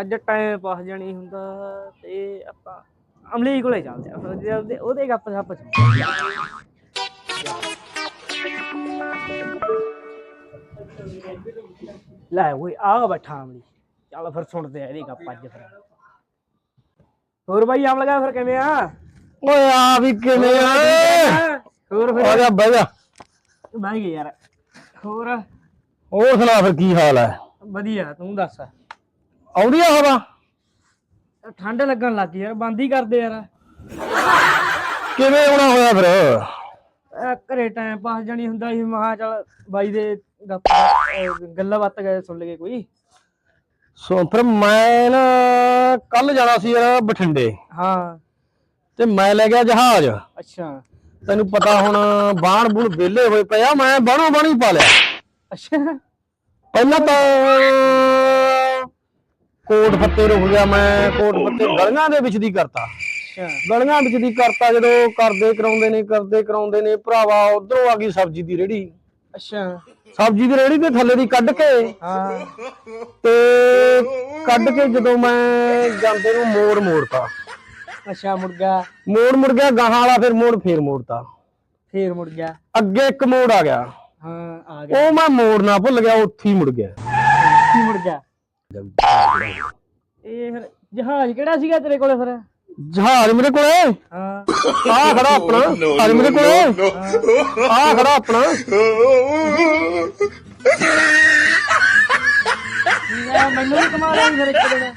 ਅੱਜ time pass ਜਾਣੀ ਹੁੰਦਾ ਤੇ ਆਪਾਂ ਅਮਲੀ ਕੋਲੇ ਚੱਲਦੇ ਆ ਫਿਰ ਉਹਦੇ- ਉਹਦੇ ਗੱਪ ਸੱਪ। ਲੈ ਓਏ ਆ ਬੈਠਾ ਅਮਲੀ ਚੱਲ ਫਿਰ ਸੁਣਦੇ ਆ ਇਹਦੀ ਗੱਪ ਅੱਜ ਫਿਰ। ਹੋਰ ਬਾਈ ਆਮ ਲਗਾ ਫਿਰ ਕਿਵੇਂ ਆ? ਓਏ ਆ ਵੀ ਕਿਵੇਂ ਆ? ਹੋਰ ਆ? ਫਿਰ? ਜਾ ਬਹਿ ਜਾ। ਬਹਿ ਗਏ ਯਾਰ। ਹੋਰ? ਹੋਰ ਸੁਣਾ ਫਿਰ ਕੀ ਹਾਲ ਹੈ ਵਧੀਆ ਤੂੰ ਦੱਸ। ਆਉਂਦੀ ਆ ਹਵਾ? ਠੰਡ ਲੱਗਣ ਲੱਗ ਗਈ ਯਾਰ ਬੰਦ ਹੀ ਕਰਦੇ ਯਾਰ। ਕਿਵੇਂ ਆਉਣਾ ਹੋਇਆ ਫਿਰ? ਅਹ ਘਰੇ ਟਾਈਮ ਪਾਸ ਜਾਣੀ ਹੁੰਦਾ ਸੀ ਮਹਾ ਚੱਲ ਬਾਈ ਦੇ ਗੱਪ ਅਹ ਗੱਲਾਂ ਬਾਤਾਂ ਗਏ ਸੁਣ ਲਈਏ ਕੋਈ। ਸੋ ਫਿਰ ਮੈਂ ਨਾ ਕੱਲ ਜਾਣਾ ਸੀ ਯਾਰ ਬਠਿੰਡੇ। ਹਾਂ। ਤੇ ਮੈਂ ਲੈ ਗਿਆ ਜਹਾਜ਼। ਅੱਛਾ। ਤੈਨੂੰ ਪਤਾ ਹੁਣ ਬਾਣ ਬੁਣ ਵਿਹਲੇ ਹੋਏ ਪਏ ਆ ਮੈਂ ਬਾਣੋ ਬਾਣੀ ਪਾ ਲਿਆ। ਅੱਛਾ। ਪਹਿਲਾਂ ਤਾਂ ਕੋਟ ਫੱਤੇ ਰੁਕ ਗਿਆ ਮੈਂ ਕੋਟ ਫੱਤੇ ਗਲੀਆਂ ਦੇ ਵਿੱਚ ਦੀ ਕਰਤਾ। ਅੱਛਾ। ਗਲੀਆਂ ਵਿੱਚ ਦੀ ਕਰਤਾ ਜਦੋਂ ਕਰਦੇ ਕਰਾਉਂਦੇ ਨੇ ਕਰਦੇ ਕਰਾਉਂਦੇ ਨੇ ਭਰਾਵਾ ਉਧਰੋਂ ਆ ਗਈ ਸਬਜ਼ੀ ਦੀ ਰੇੜੀ ਅੱਛਾ। ਸਬਜ਼ੀ ਦੀ ਰੇੜੀ ਤੇ ਥੱਲੇ ਦੀ ਕੱਢ ਕੇ। ਹਾਂ। ਤੇ ਕੱਢ ਕੇ ਜਦੋਂ ਮੈਂ ਜਾਂਦੇ ਨੂੰ ਮੋੜ ਮੋੜਤਾ। ਅੱਛਾ ਮੁੜ ਗਿਆ। ਮੋੜ ਮੁੜ ਗਿਆ ਗਾਹਾਂ ਵਾਲਾ ਫਿਰ ਮੋੜ ਫੇਰ ਮੋੜਤਾ। ਫੇਰ ਮੁੜ ਗਿਆ। ਅੱਗੇ ਇੱਕ ਮੋੜ ਆ ਗਿਆ। ਹਾਂ ਆ ਗਿਆ। ਉਹ ਮੈਂ ਮੋੜਨਾ ਭੁੱਲ ਗਿਆ ਉੱਥੇ ਹੀ ਮੁੜ ਗਿਆ। ਕੀ ਮੁੜ ਗਿਆ। ਇਹ ਫਿਰ ਜਹਾਜ਼ ਕਿਹੜਾ ਸੀਗਾ ਤੇਰੇ ਕੋਲੇ ਫਿਰ? ਜਹਾਜ਼ ਮੇਰੇ ਕੋਲੇ? ਹਾਂ। ਆ ਖੜਾ ਆਪਣਾ। ਜਹਾਜ਼ ਮੇਰੇ ਕੋਲੇ? ਆ ਖੜਾ ਆਪਣਾ। ਮੈਨੂੰ ਕਮਾ ਲਿਆ ਫਿਰ ਇੱਕ ਦਿਨ।